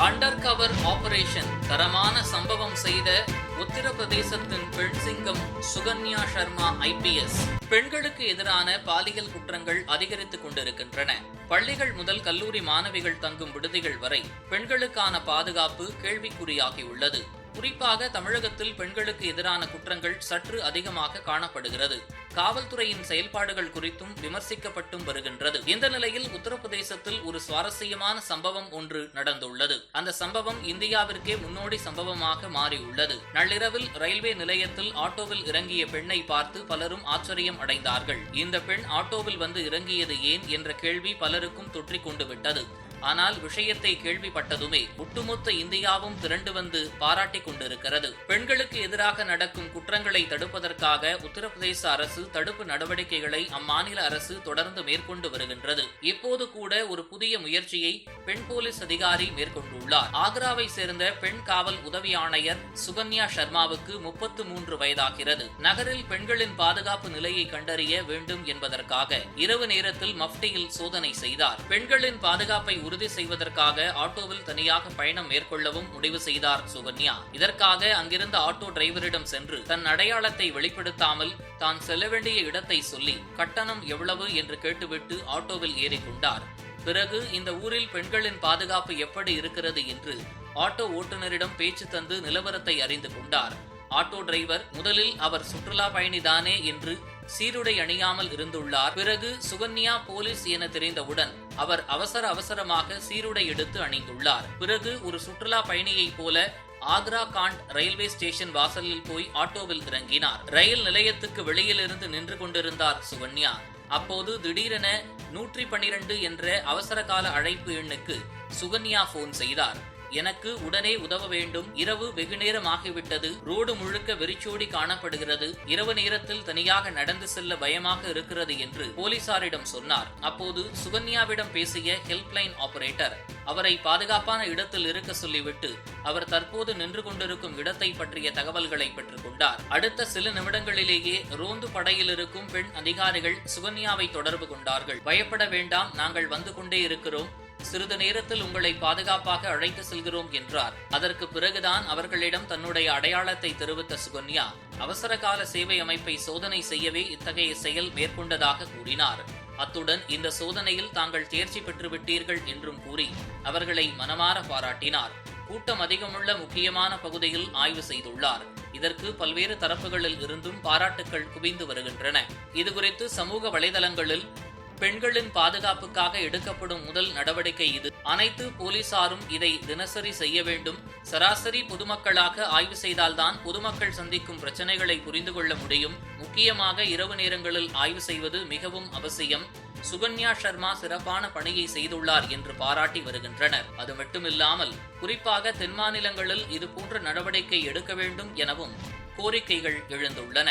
Under cover operation தரமான சம்பவம் செய்த உத்தரப்பிரதேசத்தின் பெண் சிங்கம் சுகன்யா சர்மா ஐபிஎஸ். பெண்களுக்கு எதிரான பாலியல் குற்றங்கள் அதிகரித்துக் கொண்டிருக்கின்றன. பள்ளிகள் முதல் கல்லூரி மாணவிகள் தங்கும் விடுதிகள் வரை பெண்களுக்கான பாதுகாப்பு கேள்விக்குறியாகியுள்ளது. குறிப்பாக தமிழகத்தில் பெண்களுக்கு எதிரான குற்றங்கள் சற்று அதிகமாக காணப்படுகிறது. காவல்துறையின் செயல்பாடுகள் குறித்தும் விமர்சிக்கப்பட்டும் வருகின்றது. இந்த நிலையில் உத்தரப்பிரதேசத்தில் ஒரு சுவாரஸ்யமான சம்பவம் ஒன்று நடந்துள்ளது. அந்த சம்பவம் இந்தியாவிற்கே முன்னோடி சம்பவமாக மாறியுள்ளது. நள்ளிரவில் ரயில்வே நிலையத்தில் ஆட்டோவில் இறங்கிய பெண்ணை பார்த்து பலரும் ஆச்சரியம் அடைந்தார்கள். இந்த பெண் ஆட்டோவில் வந்து இறங்கியது ஏன் என்ற கேள்வி பலருக்கும் தொற்றிக் கொண்டு விட்டது. ஆனால் விஷயத்தை கேள்விப்பட்டதுமே ஒட்டுமொத்த இந்தியாவும் திரண்டு வந்து பாராட்டிக் கொண்டிருக்கிறது. பெண்களுக்கு எதிராக நடக்கும் குற்றங்களை தடுப்பதற்காக உத்தரப்பிரதேச அரசு தடுப்பு நடவடிக்கைகளை அம்மாநில அரசு தொடர்ந்து மேற்கொண்டு வருகின்றது. இப்போது கூட ஒரு புதிய முயற்சியை பெண் போலீஸ் அதிகாரி மேற்கொண்டுள்ளார். ஆக்ராவை சேர்ந்த பெண் காவல் உதவி ஆணையர் சுகன்யா சர்மாவுக்கு முப்பத்து மூன்று வயதாகிறது. நகரில் பெண்களின் பாதுகாப்பு நிலையை கண்டறிய வேண்டும் என்பதற்காக இரவு நேரத்தில் மஃப்டியில் சோதனை செய்தார். பெண்களின் பாதுகாப்பை உறுதி செய்வதற்காக ஆட்டோவில் தனியாக பயணம் மேற்கொள்ளவும் முடிவு செய்தார் சுகன்யா. இதற்காக அங்கிருந்த ஆட்டோ டிரைவரிடம் சென்று தன் அடையாளத்தை வெளிப்படுத்தாமல் தான் செல்ல வேண்டிய இடத்தை சொல்லி கட்டணம் எவ்வளவு? என்று கேட்டுவிட்டு ஆட்டோவில் ஏறிக்கொண்டார் பிறகு இந்த ஊரில் பெண்களின் பாதுகாப்பு எப்படி இருக்கிறது? என்று ஆட்டோ ஓட்டுநரிடம் பேச்சு தந்து நிலவரத்தை அறிந்து கொண்டார். ஆட்டோ டிரைவர் முதலில் அவர் சுற்றுலா பயணிதானே? என்று சீருடை அணியாமல் இருந்துள்ளார். பிறகு சுகன்யா போலீஸ் என தெரிந்தவுடன் அவர் அவசர அவசரமாக சீருடை எடுத்து அணிந்துள்ளார். பிறகு ஒரு சுற்றுலா பயணியைப் போல ஆக்ரா காண்ட் ரயில்வே ஸ்டேஷன் வாசலில் போய் ஆட்டோவில் இறங்கினார். ரயில் நிலையத்துக்கு வெளியிலிருந்து நின்று கொண்டிருந்தார் சுகன்யா. அப்போது திடீரென நூற்றி பன்னிரண்டு என்ற அவசர கால அழைப்பு எண்ணுக்கு சுகன்யா போன் செய்தார். எனக்கு உடனே உதவ வேண்டும். இரவு வெகு நேரம் ஆகிவிட்டது ரோடு முழுக்க வெறிச்சோடி காணப்படுகிறது. இரவு நேரத்தில் தனியாக நடந்து செல்ல பயமாக இருக்கிறது என்று போலீசாரிடம் சொன்னார். அப்போது சுகன்யாவிடம் பேசிய ஹெல்ப்லைன் ஆபரேட்டர் அவரை பாதுகாப்பான இடத்தில் இருக்க சொல்லிவிட்டு அவர் தற்போது நின்று கொண்டிருக்கும் இடத்தை பற்றிய தகவல்களை பெற்றுக் கொண்டார். அடுத்த சில நிமிடங்களிலேயே ரோந்து படையில் இருக்கும் பெண் அதிகாரிகள் சுகன்யாவை தொடர்பு கொண்டார்கள். பயப்பட வேண்டாம் நாங்கள் வந்து கொண்டே இருக்கிறோம். சிறிது நேரத்தில் உங்களை பாதுகாப்பாக அழைத்து செல்கிறோம் என்றார். அதற்கு பிறகுதான் அவர்களிடம் தன்னுடைய அடையாளத்தை தெரிவித்த சுகன்யா அவசர கால சேவை அமைப்பை சோதனை செய்யவே இத்தகைய செயல் மேற்கொண்டதாக கூறினார். அத்துடன் இந்த சோதனையில் தாங்கள் தேர்ச்சி பெற்றுவிட்டீர்கள் என்றும் கூறி அவர்களை மனமாற பாராட்டினார். கூட்டம் அதிகமுள்ள முக்கியமான பகுதியில் ஆய்வு செய்துள்ளார். இதற்கு பல்வேறு தரப்புகளில் இருந்தும் பாராட்டுக்கள் குவிந்து வருகின்றன. இதுகுறித்து சமூக வலைதளங்களில் பெண்களின் பாதுகாப்புக்காக எடுக்கப்படும் முதல் நடவடிக்கை இது. அனைத்து போலீசாரும் இதை தினசரி செய்ய வேண்டும். சராசரி பொதுமக்களாக ஆய்வு செய்தால்தான் பொதுமக்கள் சந்திக்கும் பிரச்சனைகளை புரிந்து கொள்ள முடியும். முக்கியமாக இரவு நேரங்களில் ஆய்வு செய்வது மிகவும் அவசியம். சுகன்யா சர்மா சிறப்பான பணியை செய்துள்ளார் என்று பாராட்டி வருகின்றனர். அது மட்டுமில்லாமல் குறிப்பாக தென் மாநிலங்களில் இதுபோன்ற நடவடிக்கை எடுக்க வேண்டும் எனவும் கோரிக்கைகள் எழுந்துள்ளன.